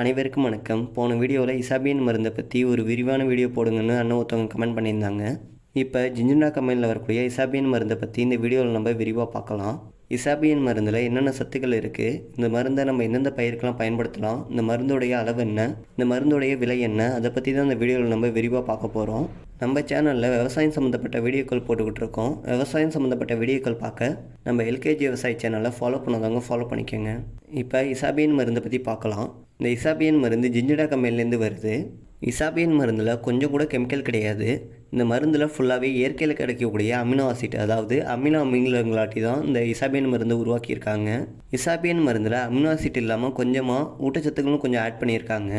அனைவருக்கும் வணக்கம். போன வீடியோவில் இசாபியன் மருந்தை பற்றி ஒரு விரிவான வீடியோ போடுங்கன்னு அண்ணன் ஒருத்தவங்க கமெண்ட் பண்ணியிருந்தாங்க. இப்போ ஜிஞ்சினா கம்பெனியில் வரக்கூடிய இசாபியன் மருந்தை பற்றி இந்த வீடியோவில் நம்ம விரிவாக பார்க்கலாம். இசாபியன் மருந்தில் என்னென்ன சத்துக்கள் இருக்குது இந்த மருந்தை நம்ம எந்தெந்த பயிருக்கெல்லாம் பயன்படுத்தலாம்? இந்த மருந்துடைய அளவு என்ன? இந்த மருந்துடைய விலை என்ன? அதை பற்றி தான் இந்த வீடியோவில் நம்ம விரிவாக பார்க்க போகிறோம் நம்ம சேனலில் விவசாயம் சம்மந்தப்பட்ட வீடியோக்கள் போட்டுக்கிட்டு இருக்கோம். விவசாயம் சம்மந்தப்பட்ட வீடியோக்கள் பார்க்க நம்ம எல்கேஜி விவசாய சேனலை ஃபாலோ பண்ணாதவங்க ஃபாலோ பண்ணிக்கோங்க. இப்போ இசாபியன் மருந்தை பற்றி பார்க்கலாம். இந்த இசாபியன் மருந்து ஜிஞ்சிடா கம்பெனிலேருந்து வருது. இசாபியன் மருந்தில் கொஞ்சம் கூட கெமிக்கல் கிடையாது. இந்த மருந்தில் ஃபுல்லாகவே இயற்கையில் கிடைக்கக்கூடிய அமினோ ஆசிட் அதாவது அமினோ அமிலங்களாட்டி தான் இந்த இசாபியன் மருந்தை உருவாக்கியிருக்காங்க. இசாபியன் மருந்தில் அமினோ ஆசிட் இல்லாமல் கொஞ்சமாக ஊட்டச்சத்துக்களும் கொஞ்சம் ஆட் பண்ணியிருக்காங்க.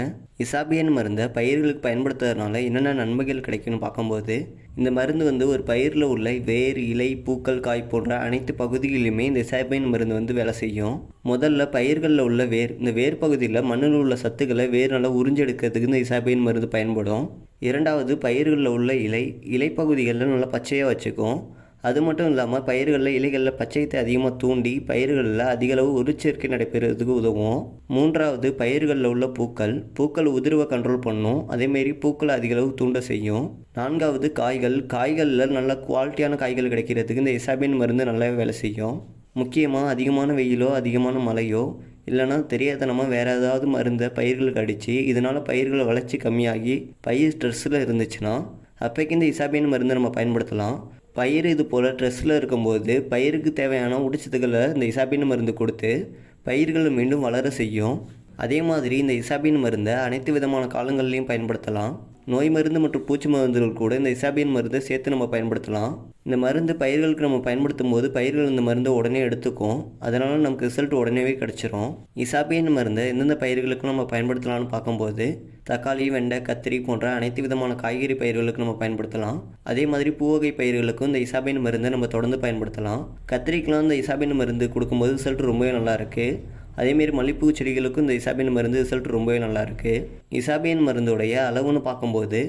இசாபியன் மருந்தை பயிர்களுக்கு பயன்படுத்துறதுனால என்னென்ன நன்மைகள் கிடைக்கும்னு பார்க்கும்போது இந்த மருந்து வந்து ஒரு பயிரில் உள்ள வேர் இலை பூக்கள் காய் போன்ற அனைத்து பகுதிகளிலுமே இந்த இசாபியன் மருந்து வந்து வேலை செய்யும். முதல்ல பயிர்களில் உள்ள வேர் இந்த வேர் பகுதியில் மண்ணில் உள்ள சத்துக்களை வேர் நல்லா உறிஞ்செடுக்கிறதுக்கு இந்த இசாபியன் மருந்து பயன்படும். இரண்டாவது பயிர்களில் உள்ள இலை இலைப்பகுதிகளில் நல்லா பச்சையாக வச்சுக்கும். அது மட்டும் இல்லாமல் பயிர்களில் இலைகளில் பச்சையத்தை அதிகமாக தூண்டி பயிர்களில் அதிகளவு உருச்சேர்க்கை நடைபெறுறதுக்கு உதவும். மூன்றாவது பயிர்களில் உள்ள பூக்கள் பூக்கள் உதிர்வை கண்ட்ரோல் பண்ணும். அதேமாரி பூக்களை அதிகளவு தூண்ட செய்யும். நான்காவது காய்கள் காய்களில் நல்ல குவாலிட்டியான காய்கள் கிடைக்கிறதுக்கு இந்த எசாபின் மருந்து நல்லாவே வேலை செய்யும். முக்கியமாக அதிகமான வெயிலோ அதிகமான மழையோ இல்லைனா தெரியாதனமாக வேறு ஏதாவது மருந்தை பயிர்களுக்கு அடித்து இதனால் பயிர்கள் வளர்ச்சி கம்மியாகி பயிர் ஸ்ட்ரெஸ்ஸில் இருந்துச்சுன்னா அப்போக்கி இந்த இசாபியன் மருந்தை நம்ம பயன்படுத்தலாம். பயிர் இது போல் ஸ்ட்ரெஸ்ஸில் இருக்கும்போது பயிருக்கு தேவையான ஊட்டச்சத்துக்களை இந்த இசாபின் மருந்து கொடுத்து பயிர்களை மீண்டும் வளர செய்யும். அதே மாதிரி இந்த இசாபின் மருந்தை அனைத்து விதமான காலங்கள்லையும் பயன்படுத்தலாம். நோய் மருந்து மற்றும் பூச்சி மருந்துகள் கூட இந்த இசாபியன் மருந்தை சேர்த்து நம்ம பயன்படுத்தலாம். இந்த மருந்து பயிர்களுக்கு நம்ம பயன்படுத்தும் போது பயிர்கள் இந்த மருந்தை உடனே எடுத்துக்கும். அதனால் நமக்கு ரிசல்ட் உடனேவே கிடச்சிரும். இசாபியன் மருந்தை எந்தெந்த பயிர்களுக்கும் நம்ம பயன்படுத்தலாம்னு பார்க்கும்போது தக்காளி வெண்டை கத்திரி போன்ற அனைத்து விதமான காய்கறி பயிர்களுக்கு நம்ம பயன்படுத்தலாம். அதே மாதிரி பூவகை பயிர்களுக்கும் இந்த இசாபியன் மருந்தை நம்ம தொடர்ந்து பயன்படுத்தலாம். கத்திரிக்கெலாம் இந்த இசாபியன் மருந்து கொடுக்கும்போது ரிசல்ட் ரொம்பவே நல்லா இருக்குது அதேமாரி மல்லிப்பூ செடிகளுக்கும் இந்த இசாபியன் மருந்து ரிசல்ட் ரொம்பவே நல்லாயிருக்கு இசாபியன் மருந்துடைய அளவுன்னு பார்க்கும்போது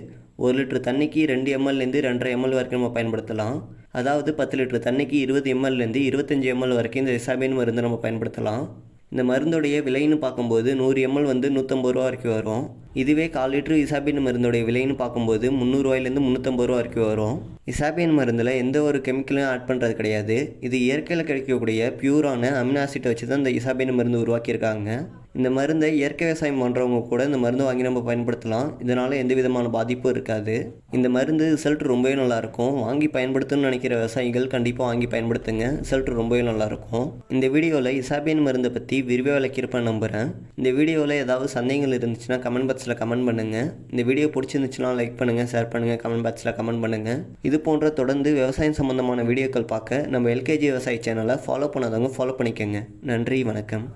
ஒரு லிட்டர் தண்ணிக்கு ரெண்டு எம்எல்லேருந்து ரெண்டரை எம்எல் வரைக்கும் நம்ம பயன்படுத்தலாம். அதாவது பத்து லிட்டர் தண்ணிக்கு இருபது எம்எல்லேருந்து இருபத்தஞ்சி எம்எல் வரைக்கும் இந்த இசாபியன் மருந்து நம்ம பயன்படுத்தலாம். இந்த மருந்துடைய விலைன்னு பார்க்கும்போது நூறு எம்எல் வந்து நூற்றம்பது ரூபா வரைக்கும் வரும். இதுவே கால் லிட்டரு இசாபின் மருந்துடைய விலைன்னு பார்க்கும்போது முந்நூறுவாயிலேருந்து முந்நூற்றம்பது ரூபா வரைக்கும் வரும். இசாபின் மருந்தில் எந்த ஒரு கெமிக்கலும் ஆட் பண்ணுறது கிடையாது. இது இயற்கையில் கிடைக்கக்கூடிய பியூரான அமினாசிட்டை வச்சு தான் இந்த இசாபின் மருந்து உருவாக்கியிருக்காங்க. இந்த மருந்தை இயற்கை விவசாயம் பண்ணுறவங்க கூட இந்த மருந்தை வாங்கி நம்ம பயன்படுத்தலாம். இதனால் எந்த விதமான பாதிப்பும் இருக்காது. இந்த மருந்து ரிசல்ட் ரொம்பவே நல்லாயிருக்கும் வாங்கி பயன்படுத்தணும்னு நினைக்கிற விவசாயிகள் கண்டிப்பாக வாங்கி பயன்படுத்துங்க. ரிசல்ட் ரொம்பவே நல்லாயிருக்கும் இந்த வீடியோவில் இசாபியன் மருந்தை பற்றி விரிவாக விளக்கியிருப்பேன் நம்புகிறேன் இந்த வீடியோவில் ஏதாவது சந்தேகங்கள் இருந்துச்சுன்னா கமெண்ட் பாக்ஸில் கமெண்ட் பண்ணுங்கள் இந்த வீடியோ பிடிச்சிருந்துச்சுன்னா லைக் பண்ணுங்கள் ஷேர் பண்ணுங்கள் கமெண்ட் பாக்ஸில் கமெண்ட் பண்ணுங்கள் இது போன்ற தொடர்ந்து விவசாயம் சம்மந்தமான வீடியோக்கள் பார்க்க நம்ம எல்கேஜி விவசாய சேனலை ஃபாலோ பண்ணாதவங்க ஃபாலோ பண்ணிக்கோங்க. நன்றி வணக்கம்.